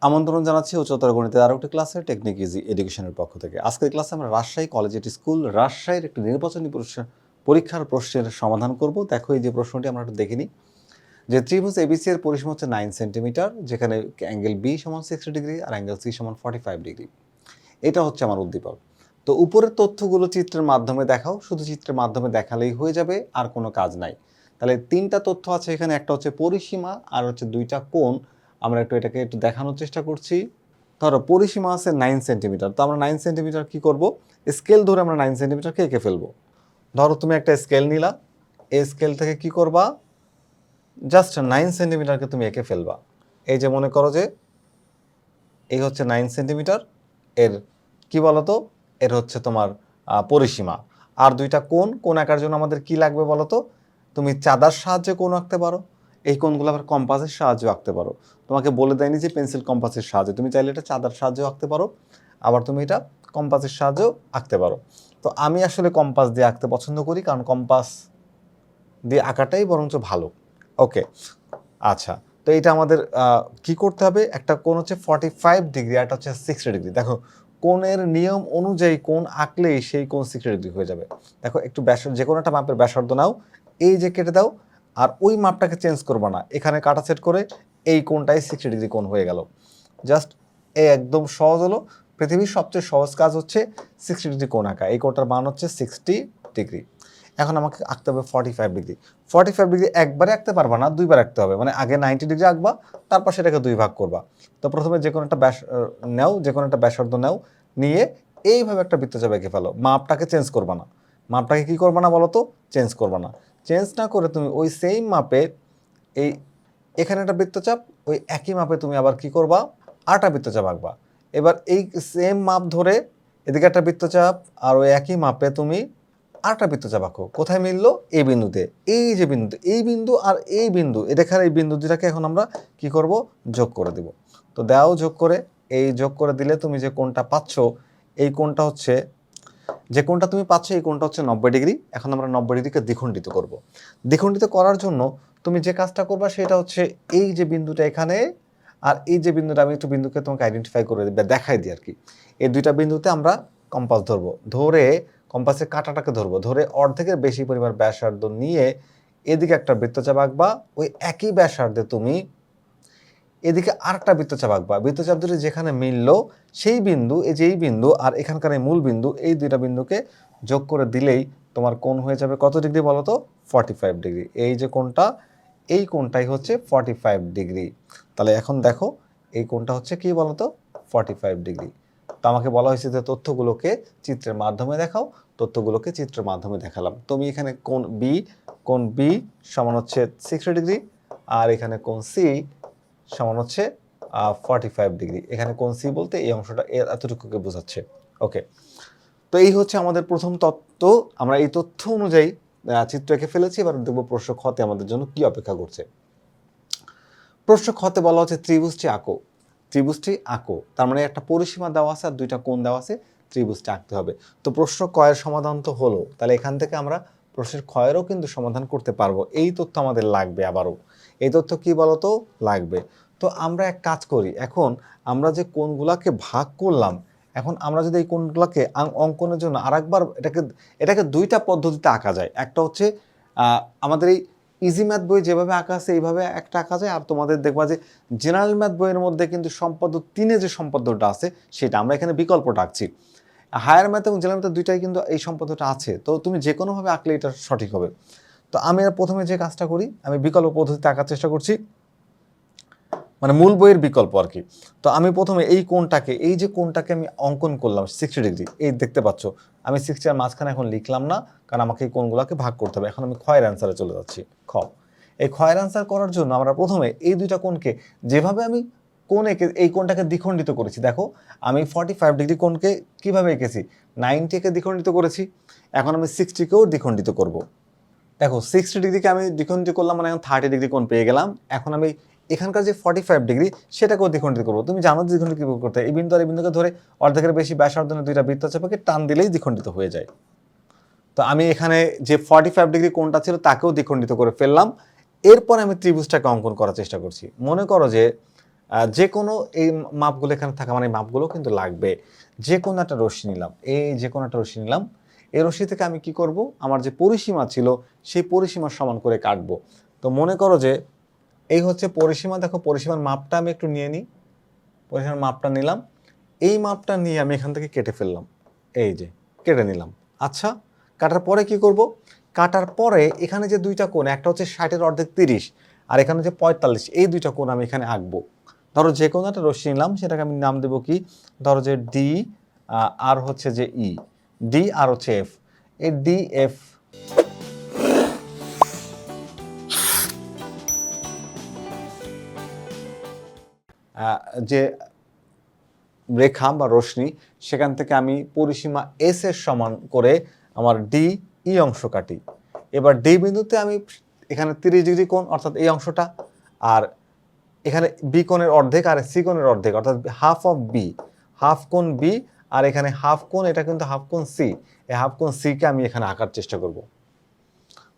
আমন্ত্রণ জানাচ্ছি উচ্চতর গণিতের আরও একটি ক্লাসে টেকনিক ইজি এডুকেশনের পক্ষ থেকে। আজকের ক্লাসে আমরা রাজশাহী কলেজ একটি স্কুল রাজশাহীর একটি নির্বাচনী পরীক্ষা- পরীক্ষার প্রশ্নের সমাধান করব। দেখো এই যে প্রশ্নটি আমরা একটু দেখিনি যে ত্রিভুজ এবিসি এর পরিসীমা হচ্ছে নাইন সেন্টিমিটার যেখানে অ্যাঙ্গেল বি সমান সিক্সটি ডিগ্রি আর অ্যাঙ্গেল সি সমান ফর্টি ফাইভ ডিগ্রি এটা হচ্ছে আমার উদ্দীপক। তো উপরের তথ্যগুলো চিত্রের মাধ্যমে দেখাও। শুধু চিত্রের মাধ্যমে দেখালেই হয়ে যাবে, আর কোনো কাজ নাই। তাহলে তিনটা তথ্য আছে এখানে। একটা হচ্ছে পরিসীমা, আর হচ্ছে দুইটা কোণ। আমরা একটু এটাকে একটু দেখানোর চেষ্টা করছি। ধরো, পরিসীমা আছে নাইন সেন্টিমিটার তো আমরা নাইন সেন্টিমিটার কী করব? স্কেল ধরে আমরা নাইন সেন্টিমিটারকে এঁকে ফেলব। ধরো, তুমি একটা স্কেল নিলা, এই স্কেল থেকে কি করবা? জাস্ট নাইন সেন্টিমিটারকে তুমি এঁকে ফেলবা। এই যে মনে করো যে, এই হচ্ছে নাইন সেন্টিমিটার এর কি বলতো? এর হচ্ছে তোমার পরিসীমা। আর দুইটা কোন কোন আঁকার জন্য আমাদের কি লাগবে বলতো? তুমি চাঁদার সাহায্যে কোন আঁকতে পারো। এই কোণগুলো আবার কম্পাসের সাহায্যে আঁকতে পারো। তোমাকে বলে দেয়নি যে পেন্সিল কম্পাসের সাহায্যে। তুমি চাইলে এটা চাঁদার সাহায্যেও আঁকতে পারো, আবার তুমি এটা কম্পাসের সাহায্যেও আঁকতে পারো। তো আমি আসলে কম্পাস দিয়ে আঁকতে পছন্দ করি, কারণ কম্পাস দিয়ে আঁকাটাই বরঞ্চ ভালো। ওকে আচ্ছা তো এটা আমাদের কি করতে হবে? একটা কোণ হচ্ছে ফর্টি ফাইভ ডিগ্রি একটা হচ্ছে সিক্সটি ডিগ্রি দেখো, কোণের নিয়ম অনুযায়ী কোণ আঁকলেই সেই কোণ সিক্সটি ডিগ্রি হয়ে যাবে। দেখো, একটু ব্যাস, যে কোনো একটা মাপের ব্যাসার্ধ নাও, এই যে কেটে দাও আর ওই মাপটাকে চেঞ্জ করবে না। এখানে কাটা সেট করে এই কোণটাই সিক্সটি ডিগ্রি কোণ হয়ে গেল। জাস্ট এ একদম সহজ হলো। পৃথিবীর সবচেয়ে সহজ কাজ হচ্ছে সিক্সটি ডিগ্রি কোণ আঁকা। এই কোণটার মান হচ্ছে সিক্সটি ডিগ্রি এখন আমাকে আঁকতে হবে forty five degree forty five degree একবারে আঁকতে পারবা না, দুইবার আঁকতে হবে। মানে আগে নাইনটি ডিগ্রি আঁকবা, তারপর সেটাকে দুই ভাগ করবা। তো প্রথমে যে কোনো একটা ব্যাস নেও, যে কোনো একটা ব্যাসার্ধ নেও, নিয়ে এইভাবে একটা বৃত্তচাপ এঁকে ফেলো। মাপটাকে চেঞ্জ করবা না। মাপটাকে কী করবা না বলো তো? চেঞ্জ করবা না। চেঞ্জ না করে তুমি ওই সেম মাপে এই এখানে একটা বৃত্তচাপ, ওই একই মাপে তুমি আবার কি করবা? আটা বৃত্তচাপ আঁকবা। এবার এই সেম মাপ ধরে এদিকে একটা বৃত্তচাপ আর ওই একই মাপে তুমি আরেকটা বৃত্তচাপ আঁকো। কোথায় মিললো? এই বিন্দুতে। এই যে বিন্দু এই বিন্দু আর এই বিন্দু এ রেখার এই বিন্দু দুটাকে এখন আমরা কি করব? যোগ করে দিব। তো দাও যোগ করে, এই যোগ করে দিলে তুমি যে কোনটা পাচ্ছ, এই কোনটা হচ্ছে যে কোনটা তুমি পাচ্ছ, এই কোনটা হচ্ছে নব্বই ডিগ্রি। এখন আমরা নব্বই ডিগ্রিকে দ্বিখণ্ডিত করব। দ্বিখণ্ডিত করার জন্য তুমি যে কাজটা করবা, সেটা হচ্ছে এই যে বিন্দুটা এখানে আর এই যে বিন্দুটা, আমি একটু বিন্দুকে তোমাকে আইডেন্টিফাই করে দিই বা দেখাই দিই আর কি এই দুইটা বিন্দুতে আমরা কম্পাস ধরবো। ধরে কম্পাসের কাঁটাটাকে ধরবো। ধরে অর্ধেকের বেশি পরিমাণ ব্যাসার্ধ নিয়ে এদিকে একটা বৃত্তচাপ আঁকবা। ওই একই ব্যাসার্ধে তুমি এদিকে আরেকটা বৃত্তচাপ আঁকবা। বৃত্তচাপ দুটি যেখানে মিললো, সেই বিন্দু, এই যে এই বিন্দু আর এখানকার এই মূল বিন্দু, এই দুইটা বিন্দুকে যোগ করে দিলেই তোমার কোণ হয়ে যাবে কত ডিগ্রি বলো তো? Forty five degree. এই যে কোণটা, এই কোণটাই হচ্ছে ফর্টি ফাইভ ডিগ্রি। তাহলে এখন দেখো, এই কোণটা হচ্ছে কি বলো তো? Forty five degree. তো আমাকে বলা হয়েছে যে তথ্যগুলোকে চিত্রের মাধ্যমে দেখাও, তথ্যগুলোকে চিত্রের মাধ্যমে দেখালাম। তুমি এখানে কোন বি কোন বি সমান হচ্ছে সিক্সটি ডিগ্রি আর এখানে কোন সি সমান হচ্ছে ফর্টি ফাইভ ডিগ্রি এখানে কোন সি বলতে এই অংশটা এতটুকুকে বোঝাচ্ছে। ওকে তো এই হচ্ছে আমাদের প্রথম তত্ত্ব। আমরা এই তথ্য অনুযায়ী চিত্র এঁকে ফেলেছি, এবার দেখব প্রশ্ন খতে আমাদের জন্য কি অপেক্ষা করছে। প্রশ্ন খতে বলা হচ্ছে ত্রিভুজটি আঁকো। ত্রিভুজটি আঁকো। তার মানে একটা পরিসীমা দেওয়া আছে আর দুইটা কোণ দেওয়া আছে, ত্রিভুজটি আঁকতে হবে। তো প্রশ্ন কয়ের সমাধান তো হলো। তাহলে এখান থেকে আমরা প্রশ্নের ক্ষয়েরও কিন্তু সমাধান করতে পারব। এই তথ্য আমাদের লাগবে আবারও। এই তথ্য কি বলতো? লাগবে। তো আমরা এক কাজ করি, এখন আমরা যে কোণগুলাকে ভাগ করলাম, এখন আমরা যদি এই কোণগুলোকে আং- অঙ্কনের জন্য আরেকবার এটাকে এটাকে দুইটা পদ্ধতিতে আঁকা যায়। একটা হচ্ছে আমাদের এই ইজি ম্যাথ বই যেভাবে আঁকা আছে, এইভাবে একটা আঁকা যায়। আর তোমাদের দেখবা যে জেনারেল ম্যাথ বইয়ের মধ্যে কিন্তু সম্পদ তিনে যে সম্পদটা আছে, সেটা আমরা এখানে বিকল্পটা আঁকছি। হায়ার ম্যাথ এবং জেনারেল ম্যাথ দুইটাই কিন্তু এই সম্পদটা আছে। তো তুমি যে কোনোভাবে আঁকলে এটা সঠিক হবে। তো আমি প্রথমে যে কাজটা করি, আমি বিকল্প পদ্ধতিতে আঁকার চেষ্টা করছি। মানে মূল বইয়ের বিকল্প আর কি। তো আমি প্রথমে এই কোনটাকে এই যে কোণটাকে আমি অঙ্কন করলাম সিক্সটি ডিগ্রি এই দেখতে পাচ্ছ, আমি সিক্সটি আর মাঝখানে এখন লিখলাম না, কারণ আমাকে এই কোণগুলোকে ভাগ করতে হবে। এখন আমি ক্ষয়ের অ্যান্সারে চলে যাচ্ছি, খ। এই ক্ষয়ের অ্যান্সার করার জন্য আমরা প্রথমে এই দুইটা কোণকে যেভাবে আমি কোন এঁকে, এই কোণটাকে দ্বিখণ্ডিত করেছি, দেখো, আমি ফর্টি ফাইভ ডিগ্রি কোনকে কীভাবে এঁকেছি? নাইনটিকে দ্বিখণ্ডিত করেছি, এখন আমি সিক্সটিকেও দ্বিখণ্ডিত করব। দেখো সিক্সটি ডিগ্রিকে আমি দ্বিখণ্ডিত করলাম মানে এখন থার্টি ডিগ্রি কোণ পেয়ে গেলাম। এখন আমি এখানকার যে ফর্টি ফাইভ ডিগ্রি সেটাকেও দ্বিখণ্ডিত করব। তুমি জানো দ্বিখণ্ডিত কীভাবে করতে। এই বিন্দু আর এই বিন্দুকে ধরে অর্ধেকের বেশি ব্যাসার্ধ দুইটা বৃত্তচাপকে টান দিলেই দ্বিখণ্ডিত হয়ে যায়। তো আমি এখানে যে ফর্টি ফাইভ ডিগ্রি কোণটা ছিল, তাকেও দ্বিখণ্ডিত করে ফেললাম। এরপর আমি ত্রিভুজটাকে অঙ্কন করার চেষ্টা করছি। মনে করো যে যে কোনো এই মাপগুলো এখানে থাকা মানে মাপগুলো কিন্তু লাগবে। যে কোনো একটা রশ্মি নিলাম। এই যে কোনো একটা রশ্মি নিলাম। এই রশ্মি থেকে আমি কি করব? আমার যে পরিসীমা ছিল, সেই পরিসীমা সমান করে কাটবো। তো মনে করো যে এই হচ্ছে পরিসীমা। দেখো, পরিসীমার মাপটা আমি একটু নিয়ে নিই। পরিসীমার মাপটা নিলাম। এই মাপটা নিয়ে আমি এখান থেকে কেটে ফেললাম। এই যে, কেটে নিলাম। আচ্ছা কাটার পরে কি করব? কাটার পরে এখানে যে দুইটা কোণ, একটা হচ্ছে ষাটের অর্ধেক তিরিশ, আর এখানে যে পঁয়তাল্লিশ। এই দুইটা কোণ আমি এখানে আঁকবো। ধরো যে কোনো একটা রশ্মি নিলাম, সেটাকে আমি নাম দেবো কি? ধরো যে ডি আর হচ্ছে যে ই। ডি আর হচ্ছে এফ এই ডি এফ যে রেখা বা রশ্মি, সেখান থেকে আমি পরিসীমা এস এর সমান করে আমার ডি ই অংশ কাটি। এবার ডি বিন্দুতে আমি এখানে তিরিশ ডিগ্রি কোণ, অর্থাৎ এই অংশটা, আর এখানে বি কোণের অর্ধেক আর সি কোণের অর্ধেক, অর্থাৎ হাফ অফ বি হাফ কোণ বি আর এখানে হাফ কোন এটা কিন্তু হাফ কোন সি এই হাফ কোণ সিকে আমি এখানে আঁকার চেষ্টা করব।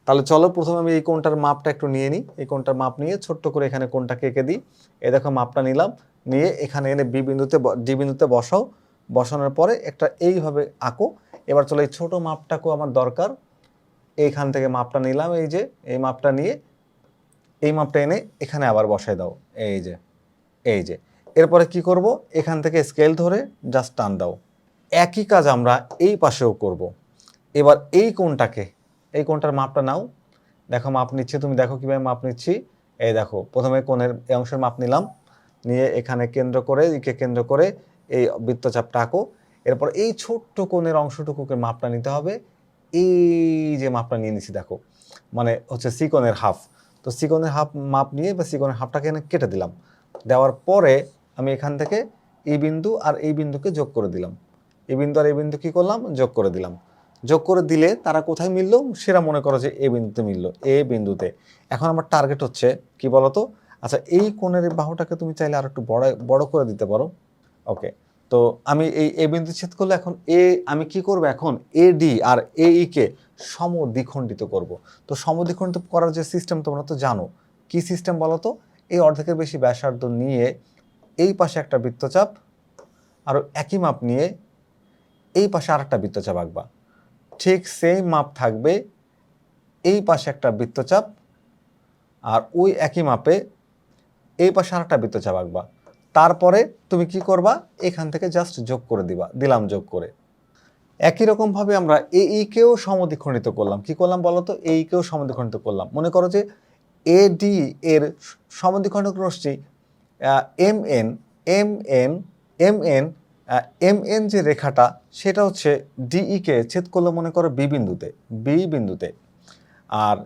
তাহলে চলো প্রথমে আমি এই কোনটার মাপটা একটু নিয়ে নিই। এই কোনটার মাপ নিয়ে ছোট্ট করে এখানে কোণটাকে এঁকে দিই। এই দেখো মাপটা নিলাম। নিয়ে এখানে এনে বি বিন্দুতে ডি বিন্দুতে বসাও। বসানোর পরে একটা এইভাবে আঁকো। এবার চলো এই ছোটো মাপটাকেও আমার দরকার। এইখান থেকে মাপটা নিলাম এই যে। এই মাপটা নিয়ে এই মাপটা এনে এখানে আবার বসাই দাও। এই যে। এই যে। এরপরে কি করব? এখান থেকে স্কেল ধরে জাস্ট টান দাও। একই কাজ আমরা এই পাশেও করব। এবার এই কোনটাকে এই কোনটার মাপটা নাও। দেখো মাপ নিচ্ছি, তুমি দেখো কীভাবে মাপ নিচ্ছি। এই দেখো, প্রথমে কোণের এই অংশের মাপ নিলাম। নিয়ে এখানে কেন্দ্র করে একে কেন্দ্র করে এই বৃত্তচাপটা আঁকো। এরপর এই ছোট্ট কোণের অংশটুকুকে মাপটা নিতে হবে। এই যে মাপটা নিয়ে নিছি দেখো। মানে হচ্ছে সিকনের হাফ তো সিকনের হাফ মাপ নিয়ে বা সিকনের হাফটাকে এখানে কেটে দিলাম। দেওয়ার পরে আমি এখান থেকে এই বিন্দু আর এই বিন্দুকে যোগ করে দিলাম। এই বিন্দু আর এই বিন্দু কি করলাম? যোগ করে দিলাম। যোগ করে দিলে তারা কোথায় মিলল? সেরা মনে করো যে এ বিন্দুতে মিললো, এ বিন্দুতে। এখন আমার টার্গেট হচ্ছে কি বলতো? আচ্ছা এই কোণের বাহুটাকে তুমি চাইলে আর একটু বড় বড় করে দিতে পারো। ওকে তো আমি এই এ বিন্দু ছেদ করলে এখন এ, আমি কি করব এখন? এ ডি আর এ ই কে সমদ্বিখণ্ডিত করব। তো সমদ্বিখণ্ডিত করার যে সিস্টেম তোমরা তো জানো। কি সিস্টেম বলো তো এই অর্ধেকের বেশি ব্যাসার্ধ নিয়ে এই পাশে একটা বৃত্তচাপ আর একই মাপ নিয়ে এই পাশে আরেকটা বৃত্তচাপ আঁকবা। ঠিক সেম মাপ থাকবে এই পাশে একটা বৃত্তচাপ আর ওই একই মাপে এই পাশে আর একটা বৃত্তচাপ আঁকবা। তারপরে তুমি কি করবা? এখান থেকে জাস্ট যোগ করে দিবা, দিলাম যোগ করে। একই রকমভাবে আমরা এ কেও সমদ্বিখণ্ডিত করলাম। কি করলাম বলো তো? এই কেও সমদ্বিখণ্ডিত করলাম। মনে করো যে এ, ডি এর সমদ্বিখণ্ডক রশ্মি M N M N M N M N যে রেখাটা, সেটা হচ্ছে ডিই কে ছেদ করল মনে করো বি বিন্দুতে বি বিন্দুতে। আর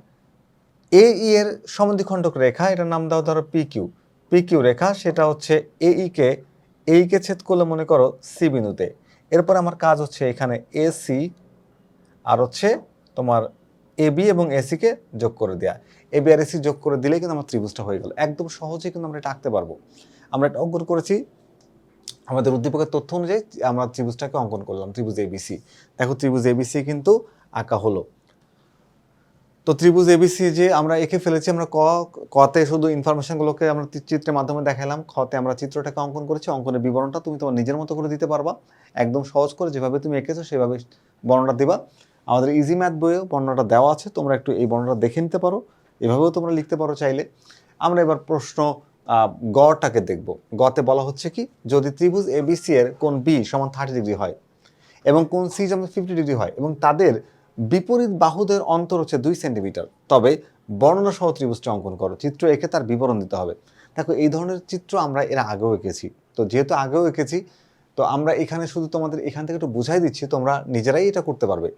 এ ই এর সমদ্বিখণ্ডক রেখা, এটার নাম দাও ধরো পি কিউ পি কিউ রেখা, সেটা হচ্ছে এ ই কে এই কে ছেদ করলে মনে করো সি বিন্দুতে। এরপর আমার কাজ হচ্ছে এখানে এ সি আর হচ্ছে তোমার এ বি এবং এসিকে যোগ করে দেওয়া এবি আর এসি যোগ করে দিলেই কিন্তু আমার ত্রিভুজটা হয়ে গেল। একদম সহজেই কিন্তু আমরা এটা আঁকতে পারব। আমরা এটা অঙ্কন করেছি। আমাদের উদ্দীপকের তথ্য অনুযায়ী আমরা ত্রিভুজটাকে অঙ্কন করলাম, ত্রিভুজ এবিসি দেখো, ত্রিভুজ এবিসি কিন্তু আঁকা হলো। তো ত্রিভুজ এবিসি যে আমরা এঁকে ফেলেছি, আমরা ক, কতে শুধু ইনফরমেশনগুলোকে আমরা চিত্রের মাধ্যমে দেখালাম, খতে আমরা চিত্রটাকে অঙ্কন করেছি, অঙ্কনের বিবরণটা তুমি তোমার নিজের মতো করে দিতে পারবা। একদম সহজ করে যেভাবে তুমি এঁকেছো, সেভাবে বর্ণনা দিবা। আমাদের ইজি ম্যাথ বইয়েও বর্ণনাটা দেওয়া আছে, তোমরা একটু এই বর্ণনাটা দেখে নিতে পারো। এভাবেও তোমরা লিখতে পারো চাইলে। আমরা এবার প্রশ্ন গটাকে দেখব। গতে বলা হচ্ছে কি, যদি ত্রিভুজ এবিসি এর কোন বি সমান থার্টি ডিগ্রি হয় এবং কোন সি যেমন ফিফটি ডিগ্রি হয় এবং তাদের বিপরীত বাহুদের অন্তর হচ্ছে দুই সেন্টিমিটার তবে বর্ণনা সহ ত্রিভুজটা অঙ্কন করো। চিত্র এঁকে তার বিবরণ দিতে হবে। দেখো, এই ধরনের চিত্র আমরা এর আগেও এঁকেছি। তো যেহেতু আগেও এঁকেছি, তো আমরা এখানে শুধু তোমাদের এখান থেকে একটু বুঝাই দিচ্ছি, তোমরা নিজেরাই এটা করতে পারবে।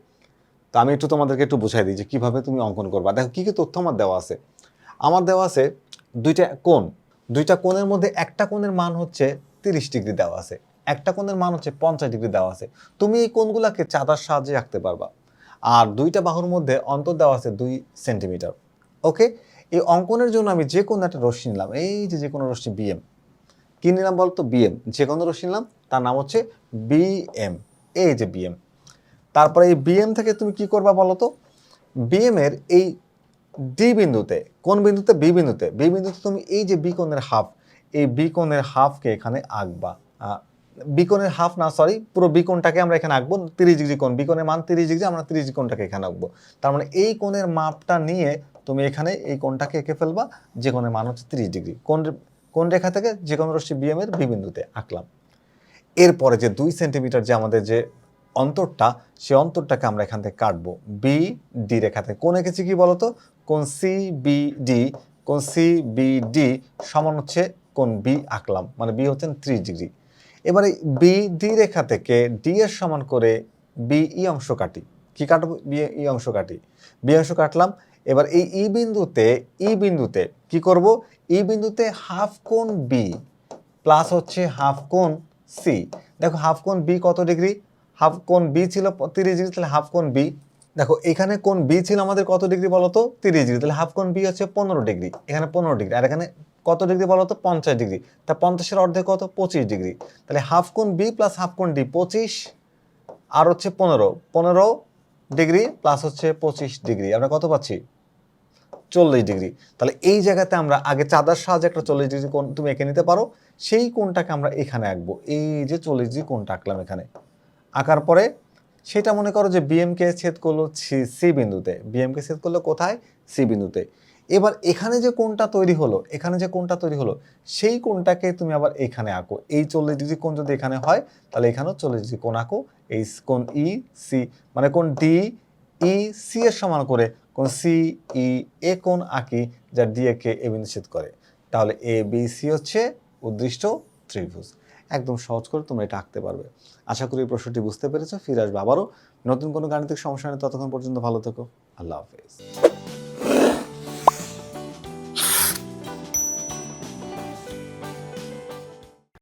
তো আমি একটু তোমাদেরকে একটু বুঝাই দিই যে কীভাবে তুমি অঙ্কন করবা। দেখো, কী কী তথ্য আমার দেওয়া আছে? আমার দেওয়া আছে দুইটা কোণ। দুইটা কোণের মধ্যে একটা কোণের মান হচ্ছে তিরিশ ডিগ্রি দেওয়া আছে। একটা কোণের মান হচ্ছে পঞ্চাশ ডিগ্রি দেওয়া আছে। তুমি এই কোণগুলোকে চাঁদার সাহায্যে আঁকতে পারবা। আর দুইটা বাহুর মধ্যে অন্তর দেওয়া আছে দুই সেন্টিমিটার। ওকে? এই অঙ্কনের জন্য আমি যে কোনো একটা রশ্মি নিলাম। এই যে যে কোনো রশ্মি বিএম কি নিলাম বলতো? বিএম যে কোনো রশ্মি নিলাম, তার নাম হচ্ছে বিএম এই যে বিএম তারপরে এই বিএম থেকে তুমি কি করবা বলো তো? বিএম এর এই ডি বিন্দুতে, কোন বিন্দুতে? বি বিন্দুতে। বি বিন্দুতে তুমি এই যে বি কোণের হাফ এই বি কোণের হাফকে এখানে আঁকবা। বি কোণের হাফ না সরি পুরো বি কোণটাকে আমরা এখানে আঁকবো, তিরিশ ডিগ্রি কোণ। বি কোণের মান তিরিশ ডিগ্রি, আমরা তিরিশ কোণটাকে এখানে আঁকবো। তার মানে এই কোণের মাপটা নিয়ে তুমি এখানে এই কোণটাকে এঁকে ফেলবা, যে কোণের মান হচ্ছে তিরিশ ডিগ্রি। কোন কোন রেখা থেকে যে কোনো রশ্মি বিএম এর বি বিন্দুতে আঁকলাম। এরপরে যে দুই সেন্টিমিটার যে আমাদের যে অন্তরটা, সে অন্তরটাকে আমরা এখান থেকে কাটবো। বি ডি রেখা থেকে কোন এঁকেছি কি বলতো? কোন সি বি ডি কোন সি বি ডি সমান হচ্ছে কোন বি আঁকলাম। মানে বি হচ্ছেন ত্রিশ ডিগ্রি। এবারে বি ডি রেখা থেকে ডি এর সমান করে বি ই অংশ কাটি। কি কাটবো? বি ই অংশ কাটি। বি অংশ কাটলাম। এবার এই ই বিন্দুতে ই বিন্দুতে কি করব? ই বিন্দুতে হাফ কোণ বি প্লাস হচ্ছে হাফ কোণ সি দেখো হাফ কোণ বি কত ডিগ্রি? হাফ কোণ বি ছিল তিরিশ ডিগ্রি, তাহলে হাফ কোণ বি দেখো, এখানে কোন বি ছিল আমাদের কত ডিগ্রি বলো তো তিরিশ ডিগ্রি, তাহলে হাফ কোন বি হচ্ছে পনেরো ডিগ্রি, এখানে পনেরো ডিগ্রি, আর এখানে কত ডিগ্রি বলো তো পঞ্চাশ ডিগ্রি, তা পঞ্চাশের অর্ধেক কত? পঁচিশ ডিগ্রি, তাহলে হাফ কোন বি প্লাস হাফ কোন ডি পঁচিশ, আর হচ্ছে পনেরো পনেরো ডিগ্রি প্লাস হচ্ছে পঁচিশ ডিগ্রি, আমরা কত পাচ্ছি? চল্লিশ ডিগ্রি, তাহলে এই জায়গাতে আমরা আগে চাঁদার সাহায্যে একটা চল্লিশ ডিগ্রি কোণ তুমি এঁকে নিতে পারো, সেই কোণটাকে আমরা এখানে আঁকবো, এই যে চল্লিশ ডিগ্রি কোণটা আঁকলাম এখানে। আঁকার পরে সেটা মনে করো যে বিএমকে ছেদ করল সি- বিন্দুতে। বিএমকে ছেদ করল কোথায়? সি বিন্দুতে। এবার এখানে যে কোনটা তৈরি হলো, এখানে যে কোনটা তৈরি হলো, সেই কোনটাকে তুমি আবার এখানে আঁকো। এই চল্লিশ ডিগ্রি কোণ যদি এখানে হয়, তাহলে এখানেও চল্লিশ ডিগ্রি কোণ আঁকো। এই কোন ই সি মানে কোন ডি ই সি এর সমান করে কোন সি ই এ কোণ আঁকি, যা ডি এ কে এ বিন্দু ছেদ করে। তাহলে এ বি সি হচ্ছে উদ্দিষ্ট ত্রিভুজ। একদম সহজ করে তোমরা এটা আঁকতে পারবে। আশা করি এই প্রশ্নটি বুঝতে পেরেছ। ফিরে আসবে আবারও। নতুন কোনো গাণিতিক সমস্যা নেই ততক্ষণ পর্যন্ত ভালো থেকো। আল্লাহ হাফেজ।